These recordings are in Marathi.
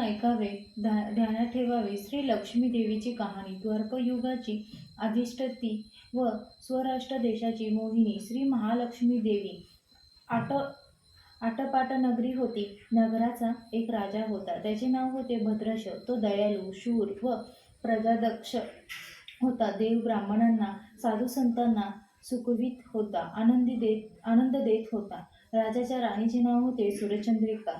ऐकावे. ध्यानात ठेवावे. श्री लक्ष्मी देवीची कहाणी द्वारपयुगाची अधिष्ठती व स्वराष्ट्र देशाची मोहिनी. श्री महालक्ष्मी देवी आट आटपाट नगरी होती. नगराचा एक राजा होता. त्याचे नाव होते भद्रश. तो दयालू शूर व प्रजादक्ष होता. देव ब्राह्मणांना साधू संतांना सुखवित होता. आनंदी देत आनंद देत होता. राजाच्या राणीचे नाव होते सूर्यचंद्रिका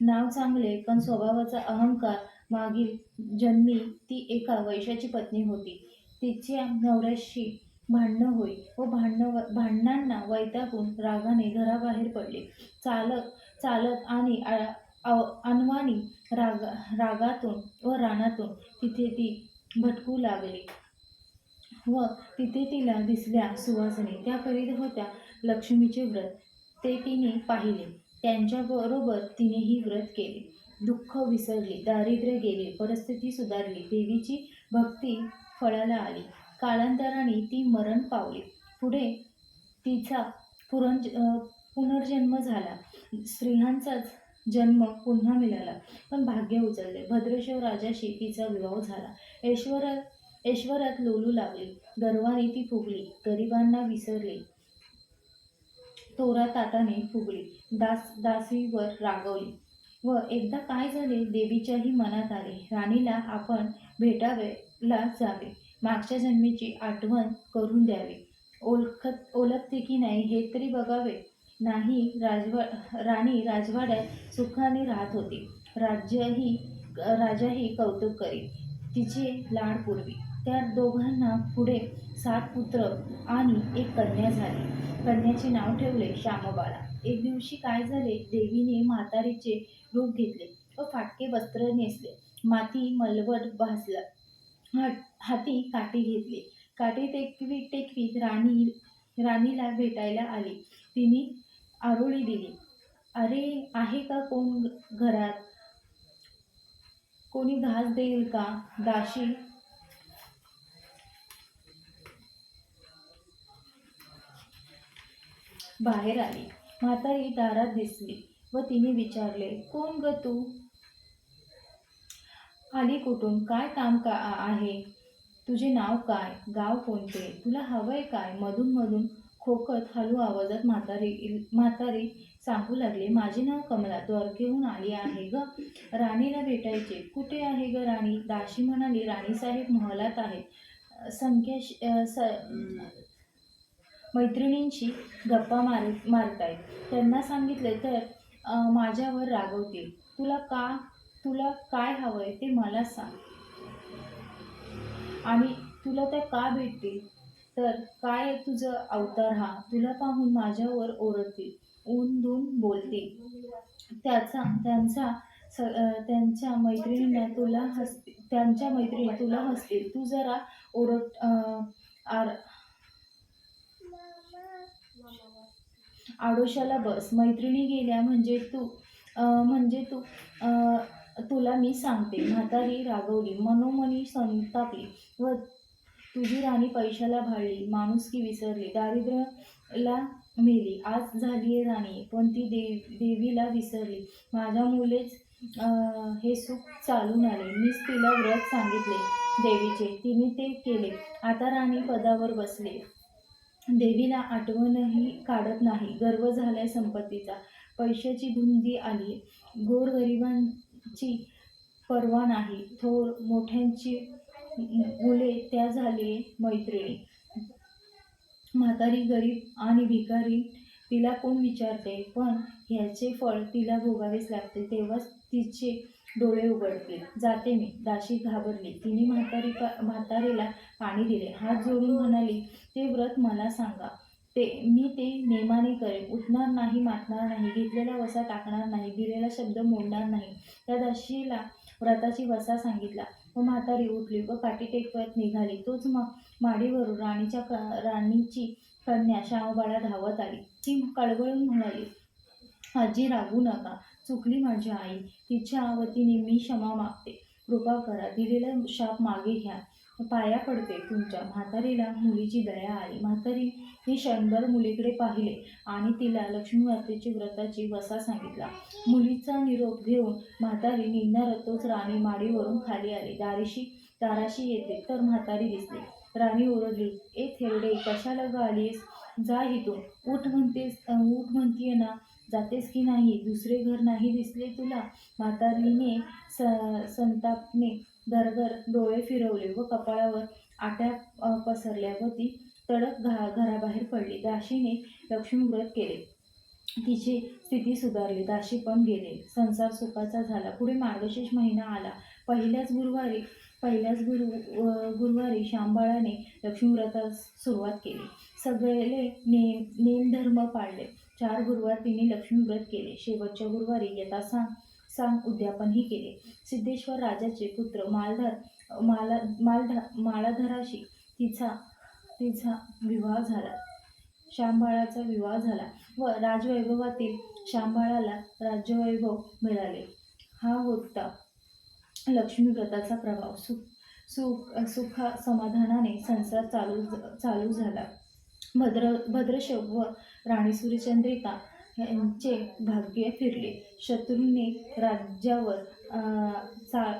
नाव चांगले पण स्वभावाचा अहंकार मागील जन्मी ती एका वैशाची पत्नी होती. तिच्या नवऱ्याशी भांडणं होई व भांडणं भांडणांना वैतागून रागाने घराबाहेर पडले. चालत चालत आणि अनवाणी राग रागातून व रानातून तिथे ती भटकू लागली व तिथे तिला दिसल्या सुवासने त्या करीत होत्या लक्ष्मीचे व्रत. ते तिने पाहिले. त्यांच्याबरोबर तिनेही व्रत केले. दुःख विसरले दारिद्र्य गेले परिस्थिती सुधारली देवीची भक्ती फळाला आली. कालांतराने ती मरण पावली. पुढे तिचा पुरंज पुनर्जन्म झाला. स्त्रियांचाच जन्म पुन्हा मिळाला पण भाग्य उचलले. भद्रेश्वर राजाशी तिचा विवाह झाला. ऐश्वरात ऐश्वरात लोलू लागली गर्वाने ती फुगली. गरिबांना विसरले. तोरा ताटाने फुगली दास दासीवर रागवली. व एकदा काय झाले देवीच्याही मनात आले. राणीला आपण भेटावेला जावे. मागच्या जन्मीची आठवण करून द्यावी. ओळखत ओळखते की नाही हे तरी बघावे. नाही राजवा राणी राजवाड्यात सुखाने राहत होती. राज्यही राजाही कौतुक करी तिचे लाड पूर्वी. त्या दोघांना पुढे सात पुत्र आणि एक कन्या झाली. कन्याचे नाव ठेवले श्यामबाळा एक दिवशी काय झाले? देवीने म्हातारीचे रूप घेतले व फाटके वस्त्र नेसले. माती मलवट भासला. हात हाती काठी घेतली. काठी टेकवीत टेकवीत राणी राणीला भेटायला आली. तिने आरोळी दिली. अरे आहे का कोण घरात? कोणी घास देईल का? दाशी बाहेर आली. म्हातारी दारात दिसली व तिने विचारले कोण ग तू? आली कुठून? काय काम का आहे? तुझे नाव काय? गाव कोणते? तुला हवंय काय? मधून मधून खोकत हलू आवाजात म्हातारी म्हातारी सांगू लागले माझे नाव कमला द्वारकेहून आली आहे ग. राणीला भेटायचे. कुठे आहे ग राणी? दाशी म्हणाली राणीसाहेब महलात आहेत. संख्या अं, स मैत्रिणींशी गप्पा मार मारतायत. त्यांना सांगितले तर माझ्यावर रागवतील. तुला का तुला काय हवंय ते मला सांग. आणि तुला त्या का भेटतील? तर काय तुझं अवतार हा? तुला पाहून माझ्यावर ओरडतील. ऊन धून बोलतील. त्याचा त्यांचा स त्यांच्या मैत्रिणींना तुला हसतील. त्यांच्या मैत्रिणी तुला हसतील. तू जरा ओरड आर आडोशाला बस. मैत्रिणी गेल्या म्हणजे तू म्हणजे तू तुला मी सांगते. म्हातारी रागवली. मनोमनी संतापली व तुझी राणी पैशाला भाळली माणुसकी विसरली. दारिद्र्याला मेली. आज झाली आहे राणी पण ती देव देवीला विसरली. माझ्या मुलेच हे सुख चालून आले. मीच तिला व्रत सांगितले देवीचे. तिने ते केले. आता राणी पदावर बसले. देवीला आठवणही काढत नाही. गर्व झालाय संपत्तीचा. पैशाची धुंदी आली गोरगरिबांची पर्वा नाही. थोर मोठ्यांची मुले त्या झाली मैत्रिणी. म्हातारी गरीब आणि भिकारी तिला कोण विचारते? पण ह्याचे फळ तिला भोगावेच लागते. तेव्हाच तिचे डोळे उघडतील जाते मी. दाशी घाबरली. तिने म्हातारी म्हातारीला पाणी दिले. हात जोडून म्हणाली ते व्रत मला सांगा. ते मी ते नेमाने करेन. उठणार नाही मातणार नाही. घेतलेला वसा टाकणार नाही. दिलेला शब्द मोडणार नाही. त्या दाशीला व्रताची वसा सांगितला. व म्हातारी उठली व पाठी टेकवत निघाली. तोच मा माडीवरून राणीच्या क राणीची कन्या श्यामबाळा धावत आली. ती कळवळून म्हणाली आजी रागू नका. चुकली माझी आई. तिच्या वतीने मी क्षमा मागते. कृपा करा. दिलेला शाप मागे घ्या. पाया पडते तुमच्या. म्हातारीला मुलीची दया आली म्हातारी ही क्षणभर मुलीकडे पाहिले आणि तिला लक्ष्मी मातेची व्रताची वसा सांगितला. मुलीचा निरोप घेऊन म्हातारी निघणार तोच राणी माडीवरून खाली आली. दारीशी दाराशी येते तर म्हातारी दिसली राणी ओरडली ए थेरडे कशाला गालीस आलीस जा इथून. उठ म्हणतेस उठ म्हणतीये ना जातेस की नाही दुसरे घर नाही दिसले तुला? म्हातारीने स संतापने दरदर डोळे फिरवले व कपाळावर आट्या पसरल्या व ती तडक घा घराबाहेर पडली. दाशीने लक्ष्मीव्रत केले. तिची स्थिती सुधारली. दाशी पण गेले. संसार सुखाचा झाला. पुढे मार्गशीर्ष महिना आला. पहिल्याच गुरुवारी पहिल्याच गुरु गुरुवारी शांबाळाने लक्ष्मीव्रतास सुरुवात केली. सगळे ने नेमधर्म पाळले. चार गुरुवार तिने लक्ष्मीव्रत केले. शेवटच्या गुरुवारी यथा सांग सांग उद्यापनही केले. सिद्धेश्वर राजाचे पुत्र मालधर माला मालधा माळाधराशी तिचा तिचा विवाह झाला. शांबाळाचा विवाह झाला व राजवैभवातील शांबाळाला राज्यवैभव मिळाले. हा होता लक्ष्मीव्रताचा प्रभाव. सुख सुख सुख समाधानाने संसार चालू चालू झाला. भद्र भद्रशव व राणी सूर्यचंद्रिका यांचे भाग्य फिरले. शत्रूंनी राज्यावर अं, चा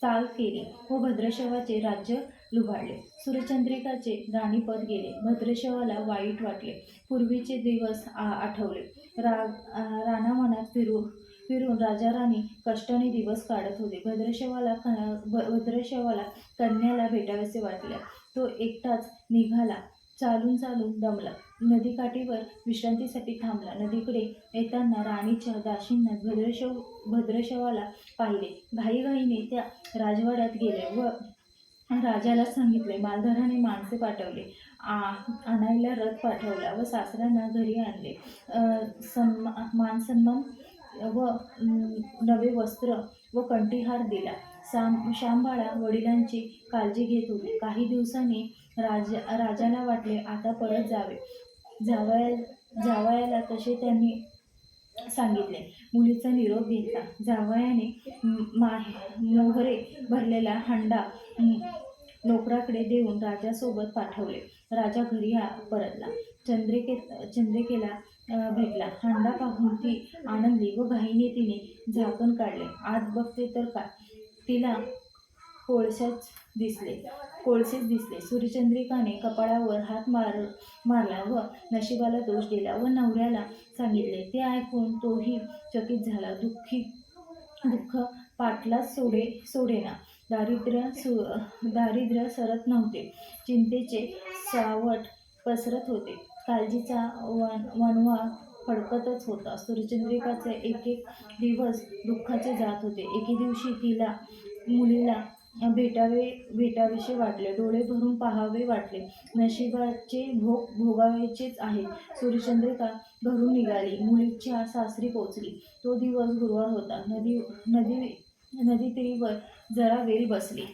चाल केली व भद्रशवाचे राज्य लुभाडले. सूर्यचंद्रिकाचे राणीपद गेले. भद्रशवाला वाईट वाटले. पूर्वीचे दिवस आ आठवले. रा अं, फिरू फिरून राजा राणी कष्टाने दिवस काढत होते. भद्रशवाला क- भद्रशवाला कन्याला भेटावेसे वाटले. तो एकटाच निघाला. चालून चालून दमला. नदीकाठीवर विश्रांतीसाठी थांबला. नदीकडे येताना राणीच्या दाशींना भद्रशव भद्रशवाला पाहिले. घाईघाईने त्या राजवाड्यात गेले व राजाला सांगितले मालधाराने माणसे पाठवले आ आणायला रथ पाठवला व सासऱ्यांना घरी आणले. सन्मा मानसन्मान व नवे वस्त्र व कंठीहार दिला. साम शांबाळा वडिलांची काळजी घेत होती. काही दिवसांनी राजा राजाला वाटले आता परत जावे. जावया जावयाला तसे त्यांनी सांगितले. मुलीचा निरोप घेतला. जावयाने मा मोहरे भरलेला हंडा नोकराकडे देऊन राजासोबत पाठवले. राजा घरी आ परतला. चंद्रिके चंद्रिकेला भेटला. हंडा पाहून ती आनंदी व घाईने तिने झाकण काढले. आज बघते तर काय? तिला कोळशाच दिसले. कोळसेच दिसले. सूर्यचंद्रिकाने कपाळावर हात मार मारला व नशिबाला दोष दिला व नवऱ्याला सांगितले. ते ऐकून तोही चकित झाला. दुःखी दुःख पाटलाच सोडे सोडेना. दारिद्र्य सु दारिद्र्य सरत नव्हते. चिंतेचे सावट पसरत होते. काळजीचा वन वनवा फडकतच होता. सूर्यचंद्रिकाचे एक एक दिवस दुःखाचे जात होते. एके दिवशी तिला मुलीला भेटावे भेटावेसे वाटले. डोळे भरून पाहावे वाटले. नशिबाचे भोग भोगावेचेच आहे. सूर्यचंद्रिका घरून निघाली. मुलीच्या सासरी पोचली. तो दिवस गुरुवार होता. नदी नदी नदी तीरीवर जरा वेल बसली.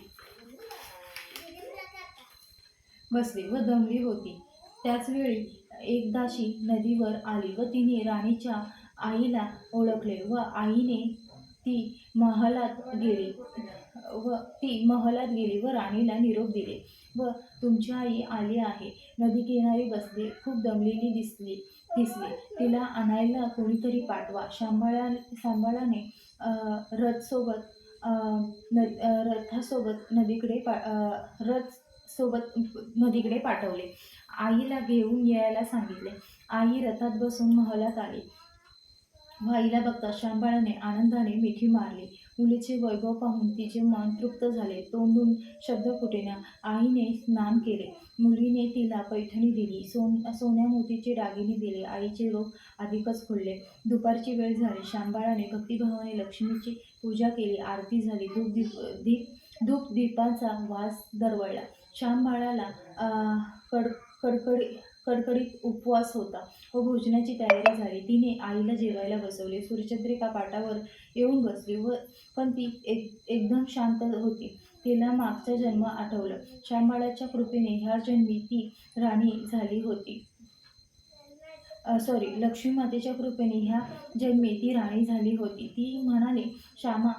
बसली व दमली होती. त्याचवेळी एकदाशी नदीवर आली व तिने राणीच्या आईला ओळखले व आईने ती महालात गेली व ती महालात गेली व राणीला निरोप दिले. व तुमची आई आली आहे. नदी किनारी बसली. खूप दमलेली दिसली दिसली. तिला आणायला कोणीतरी पाठवा. शांबाळा शांबाळाने अं, रथसोबत अं, न रथासोबत नदीकडे पा रथ सोबत नदीकडे पाठवले. आईला घेऊन यायला सांगितले. आई रथात बसून महलात आली. भाईला बघता शांबाळाने आनंदाने मिठी मारली. मुलीचे वैभव पाहून तिचे मन तृप्त झाले. तोंडून शब्द फुटेना आईने स्नान केले. मुलीने तिला पैठणी दिली. सोन सोन्या मोतीचे दागिने दिले. आईचे रोग अधिकच खुलले दुपारची वेळ झाली. शांबाळाने भक्तिभावाने लक्ष्मीची पूजा केली. आरती झाली. धूप दीप दीप धूप दीपाचा वास दरवळला. श्यामबाळाला कड कडकडी कडकडीत उपवास होता. व भोजनाची तयारी झाली. तिने आईला जेवायला बसवले. सूर्यचंद्रिका पाटावर येऊन बसली व पण ती एक एकदम शांत होती. तिला मागचा जन्म आठवलं. श्यामबाळाच्या कृपेने ह्या जन्मी ती राणी झाली होती. सॉरी लक्ष्मी मातेच्या कृपेने ह्या जन्मी ती राणी झाली होती. ती म्हणाली श्यामा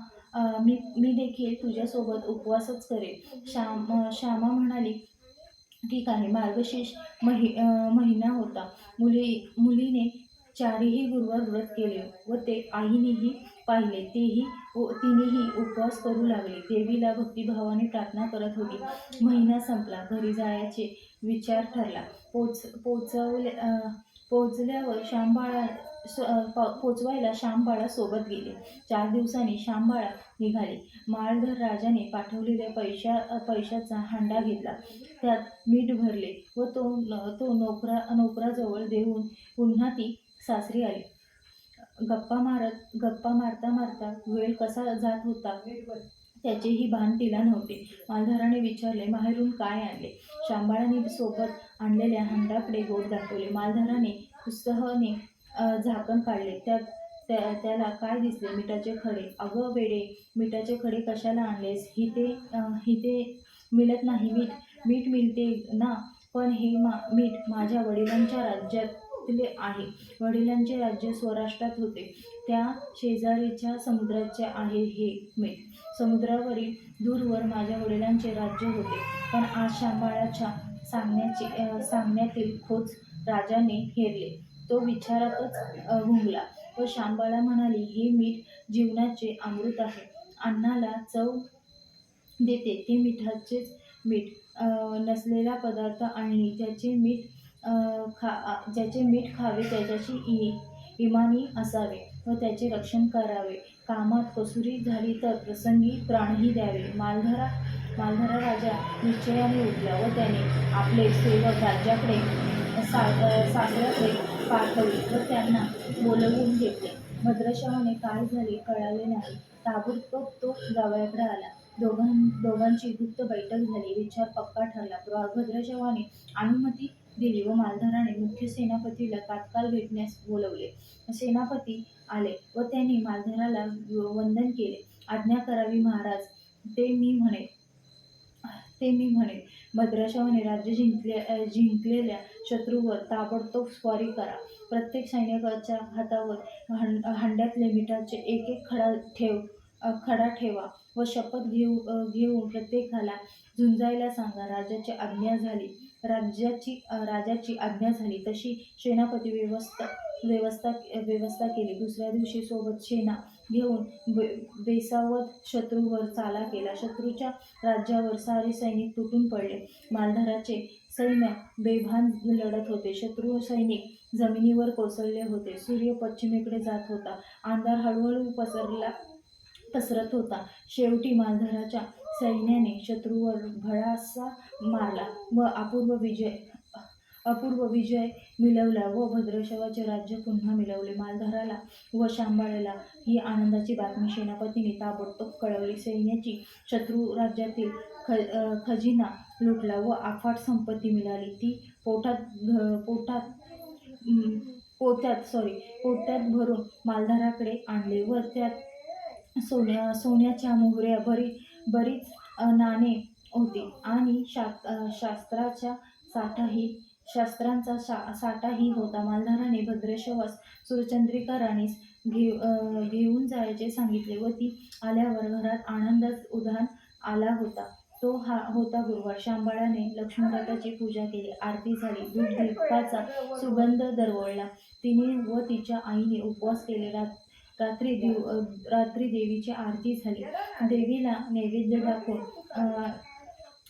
मी मी देखील तुझ्यासोबत उपवासच करेन. श्याम श्यामा म्हणाली ठीक आहे. मार्गशीर्ष महि महिना होता. मुली मुलीने चारही गुरुवार व्रत केले व ते आईनेही पाहिले. तेही व तिनेही उपवास करू लागले. देवीला भक्तिभावाने प्रार्थना करत होती. महिना संपला. घरी जायचे विचार ठरला. पोच पोचवल्या पोचल्यावर श्यामबाळा पोचवायला श्यामबाळा सोबत गेले. चार दिवसांनी श्यामबाळा निघाले. माळधर राजाने पाठवलेल्या पैशा पैशाचा हांडा घेतला. त्यात मीठ भरले व तो तो नोकरा नोकराजवळ देऊन पुन्हा ती सासरी आली. गप्पा मारत गप्पा मारता मारता वेळ कसा जात होता? त्याचेही भान तिला नव्हते. मालधाराने विचारले माहेरून काय आणले? शांबाळाने सोबत आणलेल्या हंडाकडे बोट दाखवले. मालधाराने उत्साहाने झाकण काढले. त्यात त्या त्याला काय दिसले? मिठाचे खडे. अगं वेडे मिठाचे खडे कशाला आणलेस? हिते ते मिळत नाही. मीठ मीठ मिळते ना? पण हे मा मीठ माझ्या वडिलांच्या राज्यातले आहे. वडिलांचे राज्य स्वराष्ट्रात होते. त्या शेजारीच्या समुद्राचे आहे हे मीठ. समुद्रावरील दूरवर माझ्या वडिलांचे राज्य होते. पण आज शांबाळाच्या सांगण्याचे सांगण्यातील खोच राजाने हेरले तो विचारातच अ, घुमला. व शांबाळा म्हणाली हे मीठ जीवनाचे अमृत आहे. अन्नाला चव देते. ते मिठाचेच मीठ नसलेला पदार्थ आणि ज्याचे मीठ खा ज्याचे मीठ खावे त्याच्याशी इ इमानी असावे व त्याचे रक्षण करावे. कामात कसुरी झाली तर प्रसंगी प्राणही द्यावे. मालधरा मालधरा राजा निश्चयाने उठला व त्याने आपले सेवक राज्याकडे सा सासऱ्याकडे पाठवले व त्यांना बोलवून घेतले. भद्रशहाने काय झाले कळाले नाही. ताबडतोब तो जावयाकडे आला. दोघां दोघांची गुप्त बैठक झाली. विचार पक्का ठरला. प्र- भद्रशवाने अनुमती दिली व मालधाराने मुख्य सेनापतीला तात्काळ भेटण्यास बोलवले. सेनापती आले व त्यांनी मालधाराला वंदन केले. आज्ञा करावी महाराज ते मी म्हणे ते मी म्हणे भद्रशवाने राज्य जिंकले जिंकलेल्या शत्रूवर ताबडतोब स्वारी करा. प्रत्येक सैनिकाच्या हातावर हं हंड्यातले मिठाचे एक एक खडा ठेव खडा ठेवा व शपथ घेऊ घेऊन प्रत्येकाला झुंजायला सांगा राजाची आज्ञा झाली. राज्याची राजाची आज्ञा झाली. तशी सेनापती व्यवस्था व्यवस्था व्यवस्था केली. दुसऱ्या दिवशी सोबत सेना घेऊन बे बेसावत शत्रूवर चाला केला. शत्रूच्या राज्यावर सारे सैनिक तुटून पडले. मालधाराचे सैन्य बेभान लढत होते. शत्रू सैनिक जमिनीवर कोसळले होते. सूर्य पश्चिमेकडे जात होता. अंधार हळूहळू पसरला पसरत होता. शेवटी मालधाराच्या सैन्याने शत्रूवर भडासा मारला व अपूर्व विजय अपूर्व विजय मिळवला व भद्रशवाचे राज्य पुन्हा मिळवले. मालधाराला व शांबाळेला ही आनंदाची बातमी सेनापतीने ताबडतोब कळवली. सैन्याची शत्रू राज्यातील ख खजिना लुटला व आफाट संपत्ती मिळाली. ती पोटात घ- पोटात पोत्यात सॉरी पोत्यात भरून मालधाराकडे आणले व त्यात सोन्या सोन्याच्या मोहऱ्या बरी बरीच नाणे होती. आणि शा अ, शास्त्राच्या साठाही शास्त्रांचा शा साठाही होता. मालधाराने भद्रेशवास सुरचंद्रिका राणीस घेऊन जायचे सांगितले व ती आल्यावर घरात आनंदच उधाण आला होता. तो हा होता गुरुवार. शांबाळाने लक्ष्मीदाताची पूजा केली. आरती झाली. दूध दीपाचा सुगंध दरवळला. तिने व तिच्या आईने उपवास केले. रात रात्री देव रात्री देवीची आरती झाली. देवीला नैवेद्य दाखवून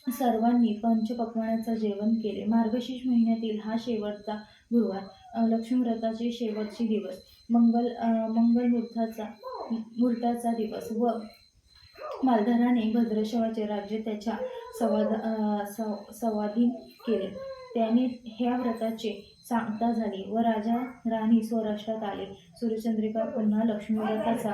सर्वांनी पंचपक्वानाचं जेवण केले. मार्गशीर्ष महिन्यातील हा शेवटचा गुरुवार लक्ष्मीव्रताचे शेवटचे दिवस मंगल मंगल मुहूर्ताचा मुहूर्ताचा दिवस व मालधाराने भद्रशवाचे राज्य त्याच्या संवाद संवाधीन केले. त्याने ह्या व्रताचे सांगता झाली व राजा राणी स्वराष्ट्रात आले. सूर्यचंद्रिका पुन्हा लक्ष्मीव्रताचा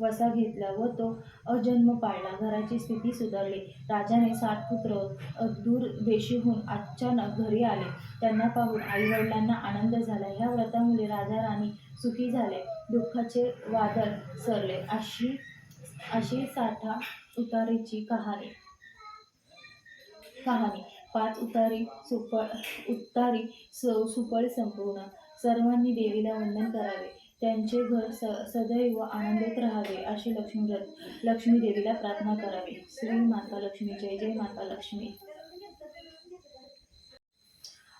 वसा घेतला व तो अजन्म पाळला. घराची स्थिती सुधारली. राजाने सात पुत्र दूर देशीहून अचानक घरी आले. त्यांना पाहून आईवडिलांना आनंद झाला. ह्या व्रतामुळे राजा राणी सुखी झाले. दुःखाचे वादळ सरले. अशी अशी साठा उतारीची कहाणी. कहाणी. पाच उतारी सुपळ उतारी सु सुपळ संपूर्ण. सर्वांनी देवीला वंदन करावे. त्यांचे घर स सदैव आनंदित राहावे अशी लक्ष्मी लक्ष्मी देवीला प्रार्थना करावी. श्री माता लक्ष्मी जय जय माता लक्ष्मी.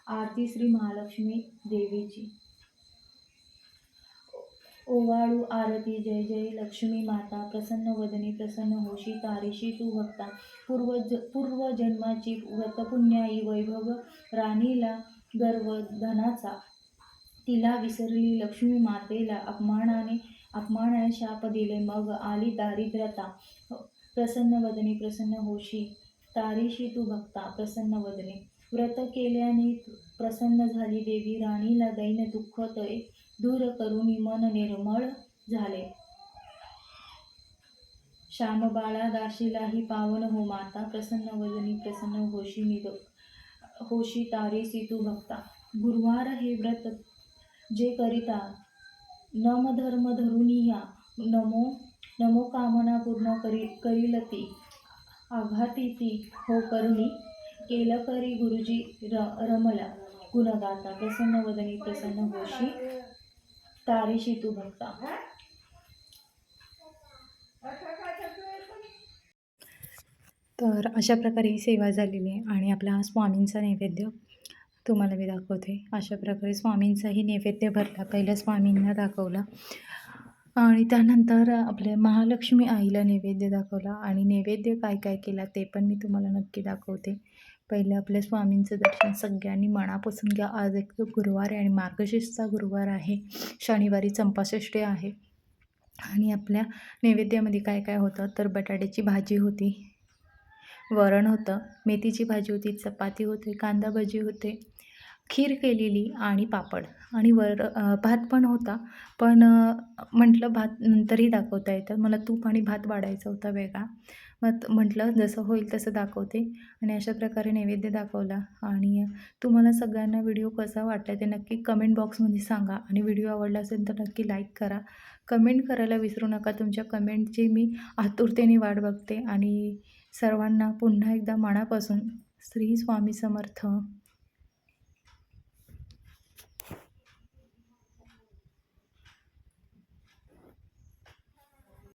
आरती श्री महालक्ष्मी देवीची. ओवाळू आरती जय जय लक्ष्मी माता प्रसन्न वदनी प्रसन्न होशी तारीशी तू भक्ता. पूर्व पूर्वजन्माची व्रतपुण्याई वैभव राणीला गर्व धनाचा. तिला विसरली. लक्ष्मी मातेला अपमानाने अपमानाने शाप दिले. मग आली दारिद्र्यता. प्रसन्न वदने प्रसन्न होशी. तारीशी तू भक्ता प्रसन्न वदने. व्रत केल्याने प्रसन्न झाली देवी. राणीला दैन दुःख तय दूर करून मन निर्मळ झाले. श्यामबाळा दाशीलाही पावन हो माता. प्रसन्न वदनी प्रसन्न होशी निद होशी. तारेसी तू भक्ता. गुरुवार हे व्रत जे करिता नम धर्म धरुनिया नमो नमो कामना पूर्ण करी करील ती आघाती ती हो करुणी केलं करी गुरुजी र रमला. गुणगाता प्रसन्न वदनी प्रसन्न होशी. तारीशी तू भक्ता. तर अशा प्रकारे ही सेवा झालेली आहे आणि आपला स्वामींचा नैवेद्य तुम्हाला मी दाखवते. अशा प्रकारे स्वामींचाही नैवेद्य भरला. पहिल्या स्वामींना दाखवला. आणि त्यानंतर आपल्या महालक्ष्मी आईला नैवेद्य दाखवला. आणि नैवेद्य काय काय केला ते पण मी तुम्हाला नक्की दाखवते. पहिलं आपल्या स्वामींचं दर्शन सगळ्यांनी मनापासून घ्या. आज एक गुरुवार आहे आणि मार्गशीर्षचा गुरुवार आहे. शनिवारी चंपाषष्ठी आहे. आणि आपल्या नैवेद्यामध्ये काय काय होतं? तर बटाट्याची भाजी होती. वरण होतं. मेथीची भाजी होती. चपाती होते. कांदा भजी होते. खीर केलेली आणि पापड आणि वर भात पण होता. पण म्हटलं भात नंतरही दाखवता येतं. मला तूप आणि भात वाढायचा होता वेगळा. मग म्हटलं जसं होईल तसं दाखवते. आणि अशा प्रकारे नैवेद्य दाखवला. आणि तुम्हाला सगळ्यांना व्हिडिओ कसा वाटला ते नक्की कमेंट बॉक्समध्ये सांगा. आणि व्हिडिओ आवडला असेल तर नक्की लाईक करा. कमेंट करायला विसरू नका. तुमच्या कमेंटची मी आतुरतेने वाट बघते. आणि सर्वांना पुन्हा एकदा मनापासून श्री स्वामी समर्थ.